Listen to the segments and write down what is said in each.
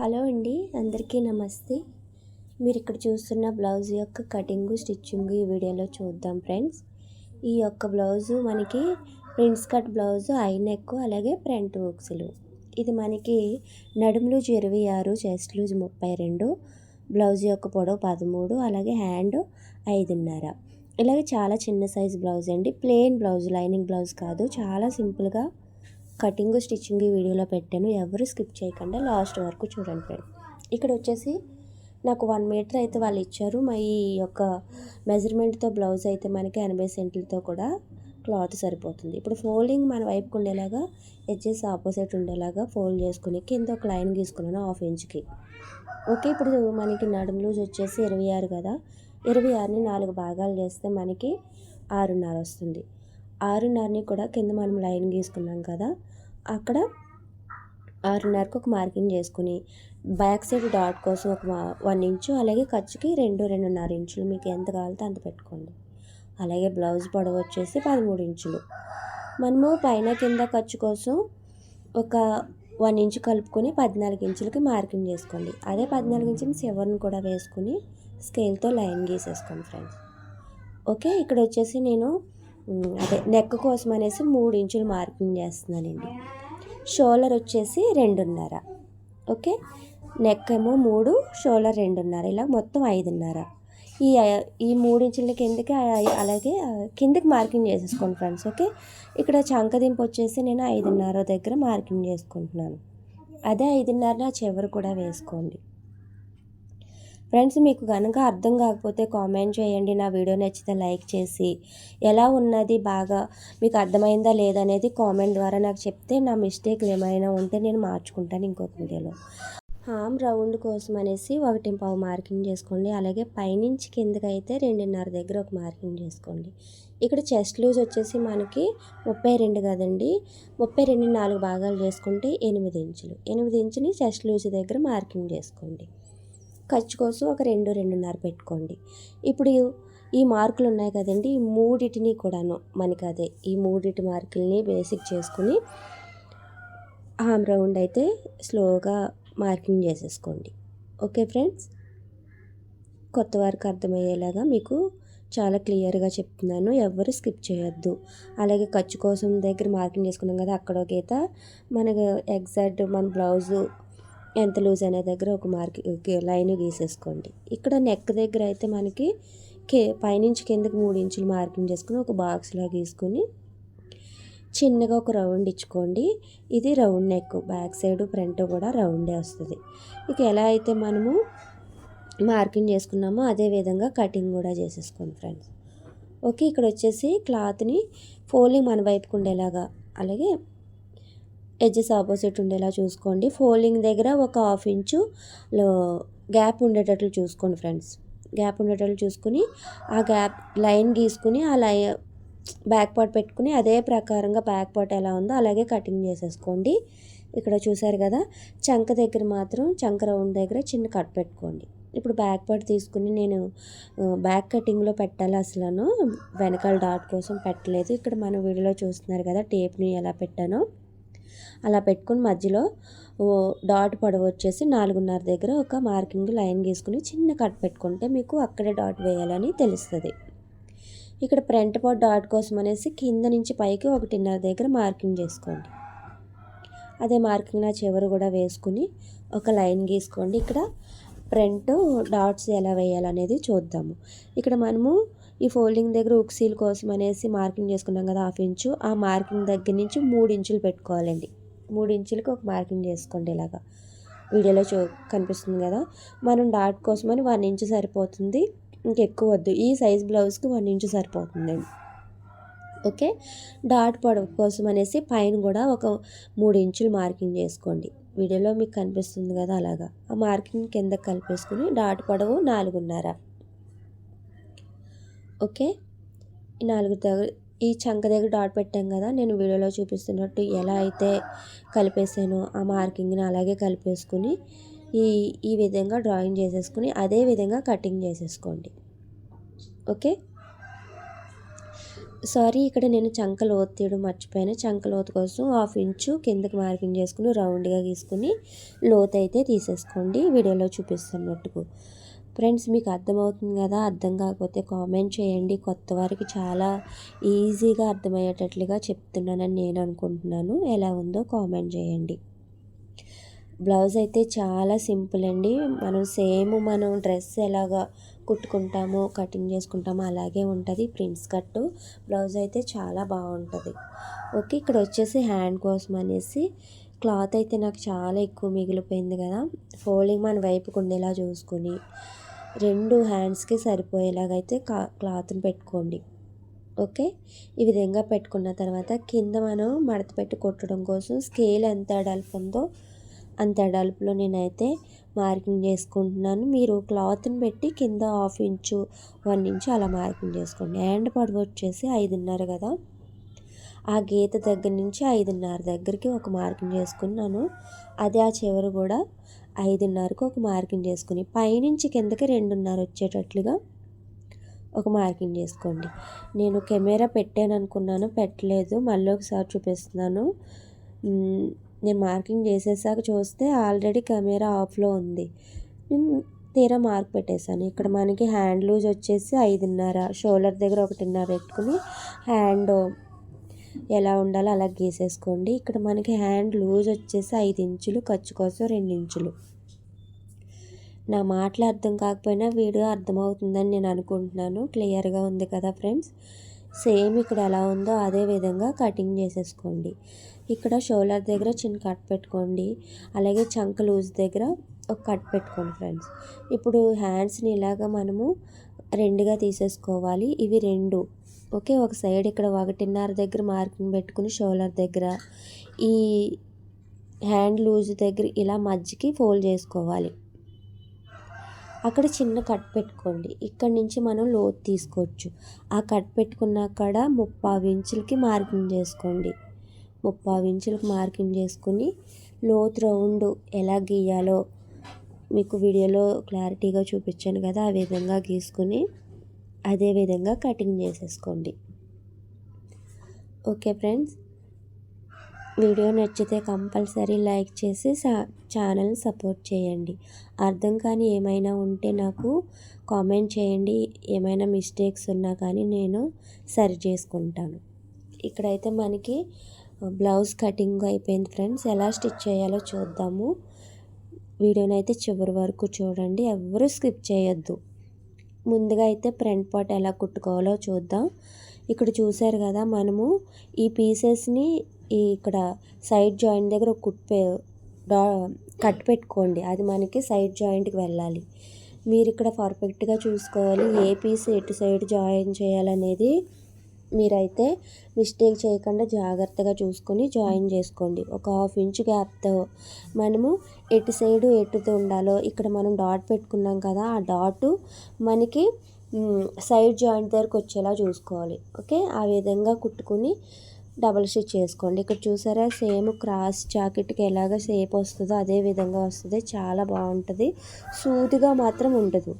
Hello అండి అందరికీ నమస్తే. మీరు ఇక్కడ చూస్తున్న బ్లౌజ్ యొక్క కటింగు స్టిచ్చింగ్ ఈ వీడియోలో చూద్దాం ఫ్రెండ్స్. ఈ యొక్క బ్లౌజు మనకి prince cut blouse I neck అలాగే ఫ్రంట్ బుక్స్లు. ఇది మనకి నడుములు లూజ్ ఇరవై ఆరు చెస్ట్ లూజ్ ముప్పై రెండు బ్లౌజ్ యొక్క పొడవు పదమూడు అలాగే హ్యాండ్ ఐదున్నర. ఇలాగే చాలా చిన్న సైజ్ బ్లౌజ్ అండి. ప్లెయిన్ బ్లౌజ్ లైనింగ్ బ్లౌజ్ కాదు చాలా సింపుల్గా కటింగ్ స్టిచ్చింగ్ వీడియోలో పెట్టాను. ఎవరు స్కిప్ చేయకుండా లాస్ట్ వరకు చూడండి ఫ్రెండ్. ఇక్కడ వచ్చేసి నాకు వన్ మీటర్ అయితే వాళ్ళు ఇచ్చారు. మా ఈ యొక్క మెజర్మెంట్తో బ్లౌజ్ అయితే మనకి ఎనభై సెంట్లతో కూడా క్లాత్ సరిపోతుంది. ఇప్పుడు ఫోల్డింగ్ మన వైపుకు ఉండేలాగా ఎడ్జెస్ ఆపోజిట్ ఉండేలాగా ఫోల్డ్ చేసుకుని కింద ఒక లైన్ గీసుకున్నాను హాఫ్ ఇంచ్కి ఓకే ఇప్పుడు మనకి నడుము లూజ్ వచ్చేసి ఇరవై ఆరు కదా. ఇరవై ఆరుని నాలుగు భాగాలు చేస్తే మనకి ఆరున్నర వస్తుంది. ఆరున్నరని కూడా కింద మనం లైన్ గీసుకున్నాం కదా అక్కడ ఆరున్నరకు ఒక మార్కింగ్ చేసుకుని బ్యాక్ సైడ్ డాట్ కోసం ఒక వన్ ఇంచు అలాగే ఖర్చుకి రెండు రెండున్నర ఇంచులు మీకు ఎంత కావాలితే అంత పెట్టుకోండి. అలాగే బ్లౌజ్ పొడవు వచ్చేసి పదమూడు ఇంచులు. మనము పైన కింద ఖర్చు కోసం ఒక వన్ ఇంచు కలుపుకొని పద్నాలుగు ఇంచులకి మార్కింగ్ చేసుకోండి. అదే పద్నాలుగు ఇంచులు చివరిని కూడా వేసుకుని స్కేల్తో లైన్ గీసేసుకోండి ఫ్రెండ్స్. ఓకే ఇక్కడ వచ్చేసి నేను అదే నెక్ కోసం అనేసి మూడు ఇంచులు మార్కింగ్ చేస్తున్నానండి. షోలర్ వచ్చేసి రెండున్నర. ఓకే? నెక్ ఏమో మూడు షోలర్ రెండున్నర. ఇలా మొత్తం ఐదున్నర. ఈ ఈ మూడు ఇంచుల కిందకి అలాగే కిందకి మార్కింగ్ చేసేసుకోండి ఫ్రెండ్స్ ఓకే? ఇక్కడ చంకదింపు వచ్చేసి నేను ఐదున్నర దగ్గర మార్కింగ్ చేసుకుంటున్నాను. అదే ఐదున్నర చివరి కూడా వేసుకోండి. ఫ్రెండ్స్ మీకు కనుక అర్థం కాకపోతే కామెంట్ చేయండి. నా వీడియో నచ్చితే లైక్ చేసి. ఎలా ఉన్నది బాగా మీకు అర్థమైందా లేదనేది కామెంట్ ద్వారా నాకు చెప్తే నా మిస్టేక్లు ఏమైనా ఉంటే నేను మార్చుకుంటాను ఇంకొక వీడియోలో. హామ్ రౌండ్ కోసం అనేసి ఒకటి పావు మార్కింగ్ చేసుకోండి. అలాగే పైనుంచి కిందకి అయితే రెండున్నర దగ్గర ఒక మార్కింగ్ చేసుకోండి. ఇక్కడ చెస్ట్ లూజ్ వచ్చేసి మనకి ముప్పై రెండు కదండి. ముప్పై రెండు నాలుగు భాగాలు చేసుకుంటే ఎనిమిది ఇంచులు. ఎనిమిది ఇంచుని చెస్ట్ లూజ్ దగ్గర మార్కింగ్ చేసుకోండి. ఖర్చు కోసం ఒక రెండు రెండున్నర పెట్టుకోండి. ఇప్పుడు ఈ మార్కులు ఉన్నాయి కదండి ఈ మూడిటిని కూడాను మనకి అదే ఈ మూడిటి మార్కుల్ని బేసిక్ చేసుకుని హామ్ రౌండ్ అయితే స్లోగా మార్కింగ్ చేసేసుకోండి. Okay friends? కొత్త వారికి అర్థమయ్యేలాగా మీకు చాలా క్లియర్గా చెప్తున్నాను ఎవరు స్కిప్ చేయొద్దు. అలాగే ఖర్చు కోసం దగ్గర మార్కింగ్ చేసుకున్నాం కదా అక్కడ ఒక గీత మనకు ఎగ్జాక్ట్ మన బ్లౌజు ఎంత లూజ్ అనే దగ్గర ఒక మార్క్ లైన్ గీసేసుకోండి. ఇక్కడ నెక్ దగ్గర అయితే మనకి కే పైనుంచి కిందకి మూడు ఇంచులు మార్కింగ్ చేసుకుని ఒక బాక్స్లా గీసుకొని చిన్నగా ఒక రౌండ్ ఇచ్చుకోండి. ఇది round neck back side front కూడా రౌండే వస్తుంది. ఇక ఎలా అయితే మనము మార్కింగ్ చేసుకున్నామో అదే విధంగా కటింగ్ కూడా చేసేసుకోండి ఫ్రెండ్స్. ఓకే ఇక్కడ వచ్చేసి క్లాత్ని ఫోల్డింగ్ మన వైపుకు ఉండేలాగా అలాగే ఎడ్జెస్ ఆపోజిట్ ఉండేలా చూసుకోండి. ఫోల్డింగ్ దగ్గర ఒక హాఫ్ ఇంచు గ్యాప్ ఉండేటట్లు చూసుకోండి ఫ్రెండ్స్. గ్యాప్ ఉండేటట్లు చూసుకుని ఆ గ్యాప్ లైన్ గీసుకుని ఆ లై బ్యాక్ పార్ట్ పెట్టుకుని అదే ప్రకారంగా బ్యాక్ పార్ట్ ఎలా ఉందో అలాగే కటింగ్ చేసేసుకోండి. ఇక్కడ చూసారు కదా చంక దగ్గర మాత్రం చంక రౌండ్ దగ్గర చిన్న కట్ పెట్టుకోండి. ఇప్పుడు బ్యాక్ పార్ట్ తీసుకుని నేను బ్యాక్ కటింగ్లో పెట్టాలి అసలు వెనకాల డాట్ కోసం పెట్టలేదు. ఇక్కడ మన వీడియోలో చూస్తున్నారు కదా టేప్ని ఎలా పెట్టానో. అలా పెట్టుకుని మధ్యలో డాట్ పొడవు వచ్చేసి నాలుగున్నర దగ్గర ఒక మార్కింగ్ లైన్ గీసుకుని చిన్న కట్ పెట్టుకుంటే మీకు అక్కడే డాట్ వేయాలని తెలుస్తుంది. ఇక్కడ ఫ్రంట్ పార్ట్ డాట్ కోసం అనేసి కింద నుంచి పైకి ఒకటిన్నర దగ్గర మార్కింగ్ చేసుకోండి. అదే మార్కింగ్ నా చివరి కూడా వేసుకుని ఒక లైన్ గీసుకోండి. ఇక్కడ ఫ్రంట్ డాట్స్ ఎలా వేయాలనేది చూద్దాము. ఇక్కడ మనము ఈ ఫోల్డింగ్ దగ్గర ఉక్సీల్ కోసం అనేసి మార్కింగ్ చేసుకున్నాం కదా హాఫ్ ఇంచు. ఆ మార్కింగ్ దగ్గర నుంచి మూడు ఇంచులు పెట్టుకోవాలండి. మూడు ఇంచులకు ఒక మార్కింగ్ చేసుకోండి ఇలాగా. వీడియోలో చూ కనిపిస్తుంది కదా. మనం డాట్ కోసమని వన్ ఇంచు సరిపోతుంది. ఇంకెక్కువ వద్దు. ఈ సైజ్ బ్లౌజ్కి వన్ ఇంచు సరిపోతుంది. ఓకే? డాట్ పొడవు కోసం అనేసి పైన కూడా ఒక మూడు ఇంచులు మార్కింగ్ చేసుకోండి. వీడియోలో మీకు కనిపిస్తుంది కదా అలాగా. ఆ మార్కింగ్ కింద కలిపేసుకుని డాట్ పొడవు నాలుగున్నర. ఓకే? నాలుగు నాలుగు ఈ చంక దగ్గర డాట్ పెట్టాం కదా నేను వీడియోలో చూపిస్తున్నట్టు ఎలా అయితే కలిపేసానో ఆ మార్కింగ్ని అలాగే కలిపేసుకుని ఈ ఈ విధంగా డ్రాయింగ్ చేసేసుకుని అదే విధంగా కటింగ్ చేసేసుకోండి. ఓకే? సారీ ఇక్కడ నేను చంక లోతు తీయడం మర్చిపోయాను. చంక లోతు కోసం హాఫ్ ఇంచు కిందకి మార్కింగ్ చేసుకుని రౌండ్గా గీసుకుని లోతు అయితే తీసేసుకోండి. వీడియోలో చూపిస్తున్నట్టుకు ఫ్రెండ్స్ మీకు అర్థమవుతుంది కదా? అర్థం కాకపోతే కామెంట్ చేయండి. కొత్త వారికి చాలా ఈజీగా అర్థమయ్యేటట్లుగా చెప్తున్నానని నేను అనుకుంటున్నాను. ఎలా ఉందో కామెంట్ చేయండి. బ్లౌజ్ అయితే చాలా సింపుల్ అండి. మనం సేమ్ మనం డ్రెస్ ఎలాగా కుట్టుకుంటామో కటింగ్ చేసుకుంటామో అలాగే ఉంటుంది. ప్రింట్స్ కట్టు బ్లౌజ్ అయితే చాలా బాగుంటుంది. ఓకే ఇక్కడ వచ్చేసి హ్యాండ్ కోసం అనేసి క్లాత్ అయితే నాకు చాలా ఎక్కువ మిగిలిపోయింది కదా? ఫోల్డింగ్ మన వైపుకు ఉండేలా చూసుకొని రెండు హ్యాండ్స్కి సరిపోయేలాగైతే క్లాత్ని పెట్టుకోండి. ఓకే? ఈ విధంగా పెట్టుకున్న తర్వాత కింద మనం మడత పెట్టి కొట్టడం కోసం స్కేల్ ఎంత అడల్పు ఉందో అంత అడల్పులో నేనైతే మార్కింగ్ చేసుకుంటున్నాను. మీరు క్లాత్ని పెట్టి కింద హాఫ్ ఇంచు వన్ ఇంచు అలా మార్కింగ్ చేసుకోండి. హ్యాండ్ పొడవు వచ్చేసి ఐదున్నర కదా? ఆ గీత దగ్గర నుంచి ఐదున్నర దగ్గరికి ఒక మార్కింగ్ చేసుకున్నాను. అదే ఆ చివరి కూడా ఐదున్నరకు ఒక మార్కింగ్ చేసుకుని పైనుంచి కిందకి రెండున్నర వచ్చేటట్లుగా ఒక మార్కింగ్ చేసుకోండి. నేను కెమెరా పెట్టాను అనుకున్నాను పెట్టలేదు. మళ్ళీ ఒకసారి చూపిస్తున్నాను. నేను మార్కింగ్ చేసేసాక చూస్తే ఆల్రెడీ కెమెరా ఆఫ్లో ఉంది. నేను తీరా మార్క్ పెట్టేశాను. ఇక్కడ మనకి హ్యాండ్ లూజ్ వచ్చేసి ఐదున్నర షోల్డర్ దగ్గర ఒకటిన్నర పెట్టుకుని హ్యాండ్ ఎలా ఉండాలో అలా గీసేసుకోండి. ఇక్కడ మనకి హ్యాండ్ లూజ్ వచ్చేసి ఐదు ఇంచులు ఖర్చు కోసం రెండు ఇంచులు. నా మాటలు అర్థం కాకపోయినా వీడియో అర్థమవుతుందని నేను అనుకుంటున్నాను. క్లియర్గా ఉంది కదా ఫ్రెండ్స్? సేమ్ ఇక్కడ ఎలా ఉందో అదే విధంగా కటింగ్ చేసేసుకోండి. ఇక్కడ షోల్డర్ దగ్గర చిన్న కట్ పెట్టుకోండి. అలాగే చంక లూజ్ దగ్గర ఒక కట్ పెట్టుకోండి ఫ్రెండ్స్. ఇప్పుడు హ్యాండ్స్ని ఇలాగ మనము రెండుగా తీసేసుకోవాలి. ఇవి రెండు. ఓకే ఒక సైడ్ ఇక్కడ ఒకటిన్నర దగ్గర మార్కింగ్ పెట్టుకుని షోల్డర్ దగ్గర ఈ హ్యాండ్ లూజ్ దగ్గర ఇలా మధ్యకి ఫోల్డ్ చేసుకోవాలి. అక్కడ చిన్న కట్ పెట్టుకోండి. ఇక్కడ నుంచి మనం లోతు తీసుకోవచ్చు. ఆ కట్ పెట్టుకున్న అక్కడ ముప్పావు ఇంచులకి మార్కింగ్ చేసుకోండి. ముప్పావు ఇంచులకు మార్కింగ్ చేసుకుని లోతు రౌండ్ ఎలా గీయాలో మీకు వీడియోలో క్లారిటీగా చూపించాను కదా ఆ విధంగా గీసుకుని అదే విధంగా కటింగ్ చేసేసుకోండి. ఓకే ఫ్రెండ్స్ వీడియో నచ్చితే కంపల్సరీ లైక్ చేసి ఛానల్ సపోర్ట్ చేయండి. అర్థం కానీ ఏమైనా ఉంటే నాకు కామెంట్ చేయండి. ఏమైనా మిస్టేక్స్ ఉన్నా కానీ నేను సరి చేసుకుంటాను. ఇక్కడైతే మనకి బ్లౌజ్ కటింగ్ అయిపోయింది ఫ్రెండ్స్. ఎలా స్టిచ్ చేయాలో చూద్దాము. వీడియోని అయితే చివరి వరకు చూడండి. ఎవరు స్కిప్ చేయొద్దు. ముందుగా అయితే ఫ్రంట్ పార్ట్ ఎలా కుట్టుకోవాలో చూద్దాం. ఇక్కడ చూసారు కదా మనము ఈ పీసెస్ని ఈ ఇక్కడ సైడ్ జాయింట్ దగ్గర ఒక డా కట్ పెట్టుకోండి. అది మనకి సైడ్ జాయింట్కి వెళ్ళాలి. మీరు ఇక్కడ పర్ఫెక్ట్గా చూసుకోవాలి. ఏ పీస్ ఎటు సైడ్ జాయిన్ చేయాలనేది మీరైతే మిస్టేక్ చేయకుండా జాగ్రత్తగా చూసుకొని జాయిన్ చేసుకోండి. ఒక హాఫ్ ఇంచ్ గ్యాప్తో మనము ఎటు సైడు ఎటుతో ఉండాలో ఇక్కడ మనం డాట్ పెట్టుకున్నాం కదా ఆ డాట్ మనకి సైడ్ జాయింట్ దగ్గరకు వచ్చేలా చూసుకోవాలి. ఓకే? ఆ విధంగా కుట్టుకుని డబల్ స్టిచ్ చేసుకోండి. ఇక్కడ చూసారా? సేమ్ క్రాస్ జాకెట్కి ఎలాగ షేప్ వస్తుందో అదే విధంగా వస్తుంది. చాలా బాగుంటుంది. సూదిగా మాత్రం ఉండదు.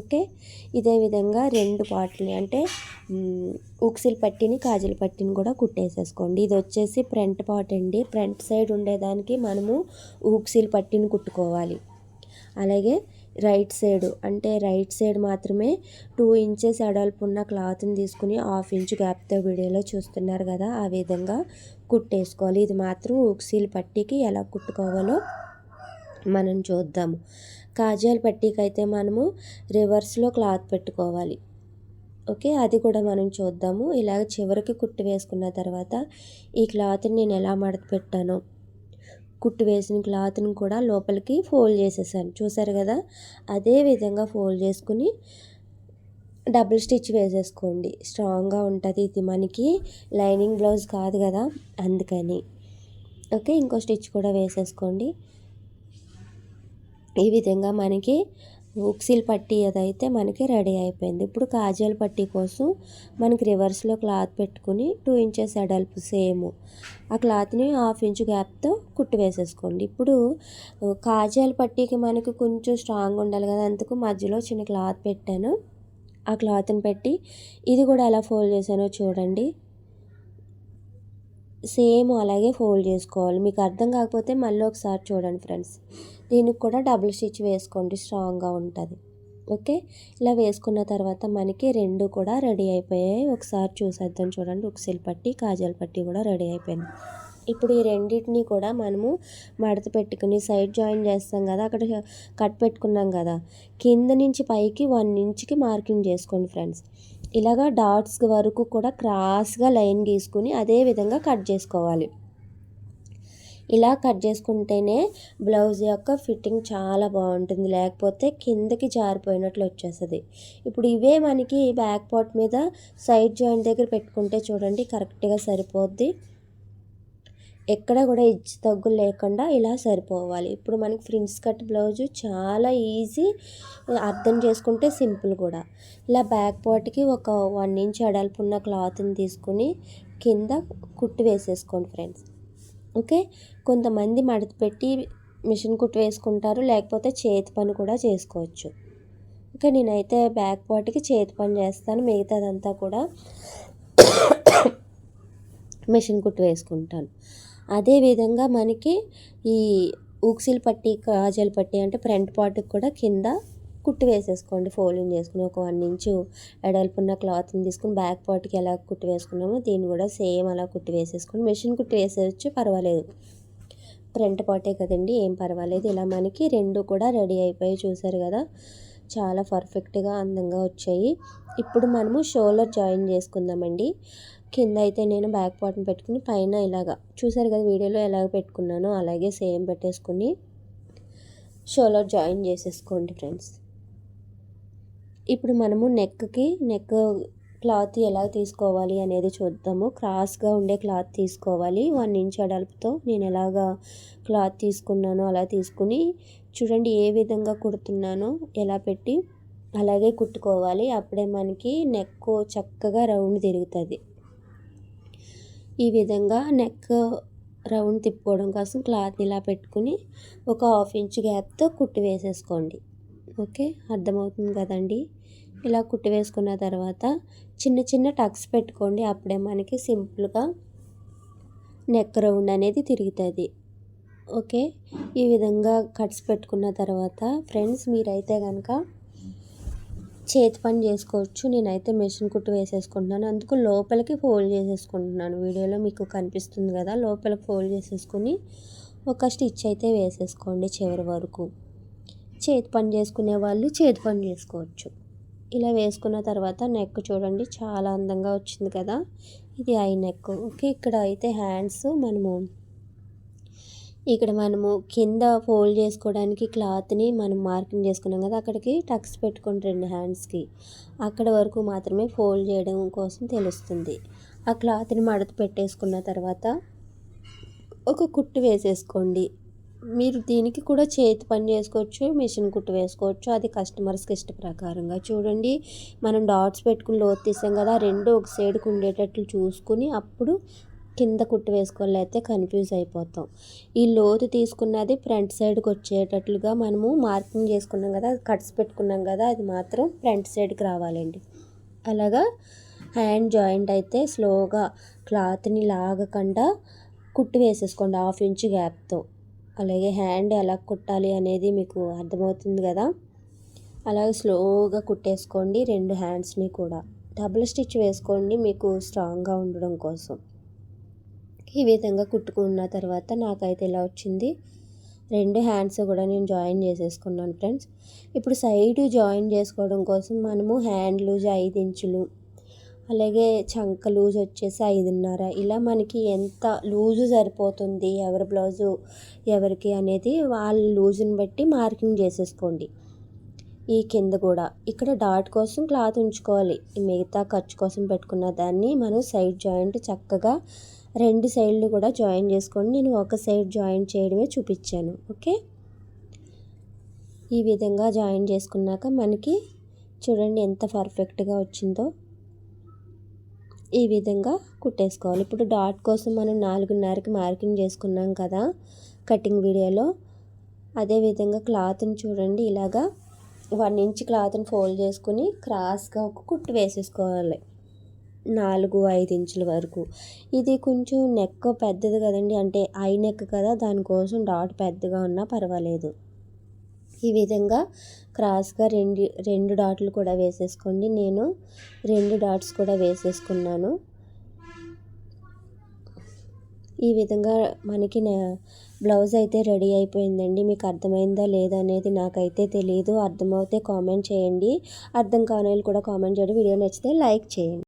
ఓకే? ఇదే విధంగా రెండు పార్ట్లు అంటే ఉక్సిల్ పట్టిని కాజల్ పట్టిని కూడా కుట్టేసేసుకోండి. ఇది వచ్చేసి ఫ్రంట్ పార్ట్ అండి. ఫ్రంట్ సైడ్ ఉండేదానికి మనము ఉక్సిల్ పట్టిని కుట్టుకోవాలి. అలాగే రైట్ సైడ్ అంటే రైట్ సైడ్ మాత్రమే టూ ఇంచెస్ అడల్పు ఉన్న క్లాత్ని తీసుకుని హాఫ్ ఇంచ్ గ్యాప్తో వీడియోలో చూస్తున్నారు కదా ఆ విధంగా కుట్టేసుకోవాలి. ఇది మాత్రం ఉక్సీలు పట్టికి ఎలా కుట్టుకోవాలో మనం చూద్దాము. కాజాల పట్టీకి అయితే మనము రివర్స్లో క్లాత్ పెట్టుకోవాలి. ఓకే? అది కూడా మనం చూద్దాము. ఇలాగ చివరికి కుట్టు వేసుకున్న తర్వాత ఈ క్లాత్ని నేను ఎలా మడత పెట్టానో. కుట్టు వేసిన క్లాత్ని కూడా లోపలికి ఫోల్డ్ చేసేసాను. చూసారు కదా? అదే విధంగా ఫోల్డ్ చేసుకుని డబుల్ స్టిచ్ వేసేసుకోండి. స్ట్రాంగ్గా ఉంటుంది. ఇది మనకి లైనింగ్ బ్లౌజ్ కాదు కదా? అందుకని. ఓకే? ఇంకో స్టిచ్ కూడా వేసేసుకోండి. ఈ విధంగా మనకి ఉక్సిల్ పట్టీ అదైతే మనకి రెడీ అయిపోయింది. ఇప్పుడు కాజల్ పట్టీ కోసం మనకి రివర్స్లో క్లాత్ పెట్టుకుని టూ ఇంచెస్ అడల్పు సేమ్ ఆ క్లాత్ని హాఫ్ ఇంచ్ గ్యాప్తో కుట్టు వేసేసుకోండి. ఇప్పుడు కాజల్ పట్టీకి మనకి కొంచెం స్ట్రాంగ్ ఉండాలి కదా అందుకు మధ్యలో చిన్న క్లాత్ పెట్టాను. ఆ క్లాత్ని పెట్టి ఇది కూడా ఎలా ఫోల్డ్ చేశానో చూడండి. సేమ్ అలాగే ఫోల్డ్ చేసుకోవాలి. మీకు అర్థం కాకపోతే మళ్ళీ ఒకసారి చూడండి ఫ్రెండ్స్ దీనికి కూడా డబుల్ స్టిచ్ వేసుకోండి స్ట్రాంగ్గా ఉంటుంది. ఓకే? ఇలా వేసుకున్న తర్వాత మనకి రెండు కూడా రెడీ అయిపోయాయి. ఒకసారి చూసేద్దాం చూడండి. ఉక్సిల్ పట్టి కాజల్ పట్టి కూడా రెడీ అయిపోయింది. ఇప్పుడు ఈ రెండింటిని కూడా మనము మడత పెట్టుకుని సైడ్ జాయిన్ చేస్తాం కదా అక్కడ కట్ పెట్టుకున్నాం కదా కింద నుంచి పైకి వన్ ఇంచ్కి మార్కింగ్ చేసుకోండి ఫ్రెండ్స్. ఇలాగా డాట్స్ వరకు కూడా క్రాస్గా లైన్ గీసుకుని అదే విధంగా కట్ చేసుకోవాలి. ఇలా కట్ చేసుకుంటేనే బ్లౌజ్ యొక్క ఫిట్టింగ్ చాలా బాగుంటుంది. లేకపోతే కిందకి జారిపోయినట్లు వచ్చేస్తుంది. ఇప్పుడు ఇవే మనకి బ్యాక్ పార్ట్ మీద సైడ్ జాయింట్ దగ్గర పెట్టుకుంటే చూడండి కరెక్ట్గా సరిపోద్ది. ఎక్కడ కూడా ఇచ్చి తగ్గులు లేకుండా ఇలా సరిపోవాలి. ఇప్పుడు మనకి ఫ్రిన్స్ కట్ బ్లౌజు చాలా ఈజీ అర్థం చేసుకుంటే సింపుల్ కూడా. ఇలా బ్యాక్ పార్ట్కి ఒక వన్ ఇంచ్ అడల్పు ఉన్న క్లాత్ని తీసుకుని కింద కుట్టు వేసేసుకోండి ఫ్రెండ్స్. ఓకే? కొంతమంది మడత పెట్టి మిషన్ కుట్టు వేసుకుంటారు లేకపోతే చేతి పని కూడా చేసుకోవచ్చు. ఓకే నేనైతే బ్యాక్ పార్ట్కి చేతి పని చేస్తాను మిగతాదంతా కూడా మిషన్ కుట్టు వేసుకుంటాను. అదేవిధంగా మనకి ఈ ఊక్సిల్ పట్టి కాజల్ పట్టి అంటే ఫ్రంట్ పార్ట్కి కూడా కింద కుట్టు వేసేసుకోండి ఫోల్డింగ్ చేసుకుని ఒక వన్ ఇంచు ఎడల్పున్న క్లాత్ని తీసుకుని బ్యాక్ పార్ట్కి ఎలా కుట్టు వేసుకున్నామో దీన్ని కూడా సేమ్ అలా కుట్టు వేసేసుకొని మెషిన్ కుట్టు వేసేయచ్చు పర్వాలేదు. ఫ్రంట్ పార్టే కదండి ఏం పర్వాలేదు. ఇలా మనకి రెండు కూడా రెడీ అయిపోయి చూసారు కదా. చాలా పర్ఫెక్ట్గా అందంగా వచ్చాయి. ఇప్పుడు మనము షోలర్ జాయిన్ చేసుకుందామండి. కింద అయితే నేను బ్యాక్ పార్ట్ని పెట్టుకుని పైన ఇలాగా చూసారు కదా వీడియోలో ఎలాగ పెట్టుకున్నానో అలాగే సేమ్ పెట్టేసుకుని షోలో జాయిన్ చేసేసుకోండి ఫ్రెండ్స్ ఇప్పుడు మనము నెక్కి నెక్ క్లాత్ ఎలా తీసుకోవాలి అనేది చూద్దాము. క్రాస్గా ఉండే క్లాత్ తీసుకోవాలి. వన్ ఇంచ్ అడల్పుతో నేను ఎలాగా క్లాత్ తీసుకున్నానో అలా తీసుకుని చూడండి ఏ విధంగా కుడుతున్నానో ఎలా పెట్టి అలాగే కుట్టుకోవాలి. అప్పుడే మనకి నెక్ చక్కగా రౌండ్ తిరుగుతుంది. ఈ విధంగా నెక్ రౌండ్ తిప్పుకోవడం కోసం క్లాత్ ఇలా పెట్టుకుని ఒక హాఫ్ ఇంచ్ గ్యాప్తో కుట్టి వేసేసుకోండి. ఓకే అర్థమవుతుంది కదండి? ఇలా కుట్టి వేసుకున్న తర్వాత చిన్న చిన్న టక్స్ పెట్టుకోండి. అప్పుడే మనకి సింపుల్గా నెక్ రౌండ్ అనేది తిరుగుతుంది. ఓకే? ఈ విధంగా కట్స్ పెట్టుకున్న తర్వాత ఫ్రెండ్స్ మీరైతే కనుక చేతి పని చేసుకోవచ్చు. నేనైతే మెషిన్ కుట్టు వేసేసుకుంటున్నాను. అందుకు లోపలికి ఫోల్డ్ చేసేసుకుంటున్నాను. వీడియోలో మీకు కనిపిస్తుంది కదా లోపల ఫోల్డ్ చేసేసుకుని ఒక స్టిచ్ అయితే వేసేసుకోండి చివరి వరకు. చేతి పని చేసుకునే వాళ్ళు చేతి పని చేసుకోవచ్చు. ఇలా వేసుకున్న తర్వాత నెక్ చూడండి చాలా అందంగా వచ్చింది కదా. ఇది ఐ నెక్ ఓకే ఇక్కడ అయితే హ్యాండ్స్ మనము ఇక్కడ మనము కింద ఫోల్డ్ చేసుకోవడానికి క్లాత్ని మనం మార్కింగ్ చేసుకున్నాం కదా అక్కడికి టక్స్ పెట్టుకుని రెండు హ్యాండ్స్కి అక్కడ వరకు మాత్రమే ఫోల్డ్ చేయడం కోసం తెలుస్తుంది. ఆ క్లాత్ని మడత పెట్టేసుకున్న తర్వాత ఒక కుట్టు వేసేసుకోండి. మీరు దీనికి కూడా చేతి పని చేసుకోవచ్చు మిషన్ కుట్టు వేసుకోవచ్చు. అది కస్టమర్స్కి ఇష్ట ప్రకారంగా చూడండి. మనం డాట్స్ పెట్టుకుని లోతు తీసాం కదా రెండు ఒక సైడ్కి ఉండేటట్లు చూసుకుని అప్పుడు కింద కుట్టు వేసుకోలేకపోతే కన్ఫ్యూజ్ అయిపోతాం. ఈ లోతు తీసుకున్నది ఫ్రంట్ సైడ్కి వచ్చేటట్లుగా మనము మార్కింగ్ చేసుకున్నాం కదా కట్స్ పెట్టుకున్నాం కదా అది మాత్రం ఫ్రంట్ సైడ్కి రావాలండి. అలాగా హ్యాండ్ జాయింట్ అయితే స్లోగా క్లాత్ని లాగకుండా కుట్టు వేసేసుకోండి హాఫ్ ఇంచ్ గ్యాప్తో. అలాగే హ్యాండ్ ఎలా కుట్టాలి అనేది మీకు అర్థమవుతుంది కదా? అలాగే స్లోగా కుట్టేసుకోండి రెండు హ్యాండ్స్ని కూడా. డబుల్ స్టిచ్ వేసుకోండి మీకు స్ట్రాంగ్గా ఉండడం కోసం. ఈ విధంగా కుట్టుకున్న తర్వాత నాకైతే ఇలా వచ్చింది. రెండు హ్యాండ్స్ కూడా నేను జాయిన్ చేసేసుకున్నాను ఫ్రెండ్స్. ఇప్పుడు సైడ్ జాయిన్ చేసుకోవడం కోసం మనము హ్యాండ్ లూజ్ ఐదు ఇంచులు అలాగే చంక లూజ్ వచ్చేసి ఐదున్నర. ఇలా మనకి ఎంత లూజు సరిపోతుంది ఎవరి బ్లౌజు ఎవరికి అనేది వాళ్ళ లూజుని బట్టి మార్కింగ్ చేసేసుకోండి. ఈ కింద కూడా. ఇక్కడ డాట్ కోసం క్లాత్ ఉంచుకోవాలి. మిగతా ఖర్చు కోసం పెట్టుకున్న దాన్ని మనం సైడ్ జాయింట్ చక్కగా రెండు సైడ్లు కూడా జాయిన్ చేసుకోండి. నేను ఒక సైడ్ జాయిన్ చేయడమే చూపించాను. ఓకే? ఈ విధంగా జాయిన్ చేసుకున్నాక మనకి చూడండి ఎంత పర్ఫెక్ట్గా వచ్చిందో. ఈ విధంగా కుట్టేసుకోవాలి. ఇప్పుడు డాట్ కోసం మనం నాలుగున్నరకి మార్కింగ్ చేసుకున్నాం కదా కటింగ్ వీడియోలో. అదేవిధంగా క్లాత్ని చూడండి ఇలాగా వన్ ఇంచ్ క్లాత్ని ఫోల్డ్ చేసుకుని క్రాస్గా ఒక కుట్టు వేసేసుకోవాలి. నాలుగు ఐదు ఇంచుల వరకు. ఇది కొంచెం నెక్ పెద్దది కదండి అంటే ఐ నెక్ కదా దానికోసం డాట్ పెద్దగా ఉన్నా పర్వాలేదు. ఈ విధంగా క్రాస్గా రెండు రెండు డాట్లు కూడా వేసేసుకోండి. నేను రెండు డాట్స్ కూడా వేసేసుకున్నాను. ఈ విధంగా మనకి బ్లౌజ్ అయితే రెడీ అయిపోయిందండి. మీకు అర్థమైందా లేదా అనేది నాకైతే తెలియదు అర్థమవుతే కామెంట్ చేయండి. అర్థం కాని కూడా కామెంట్ చేయండి. వీడియో నచ్చితే లైక్ చేయండి.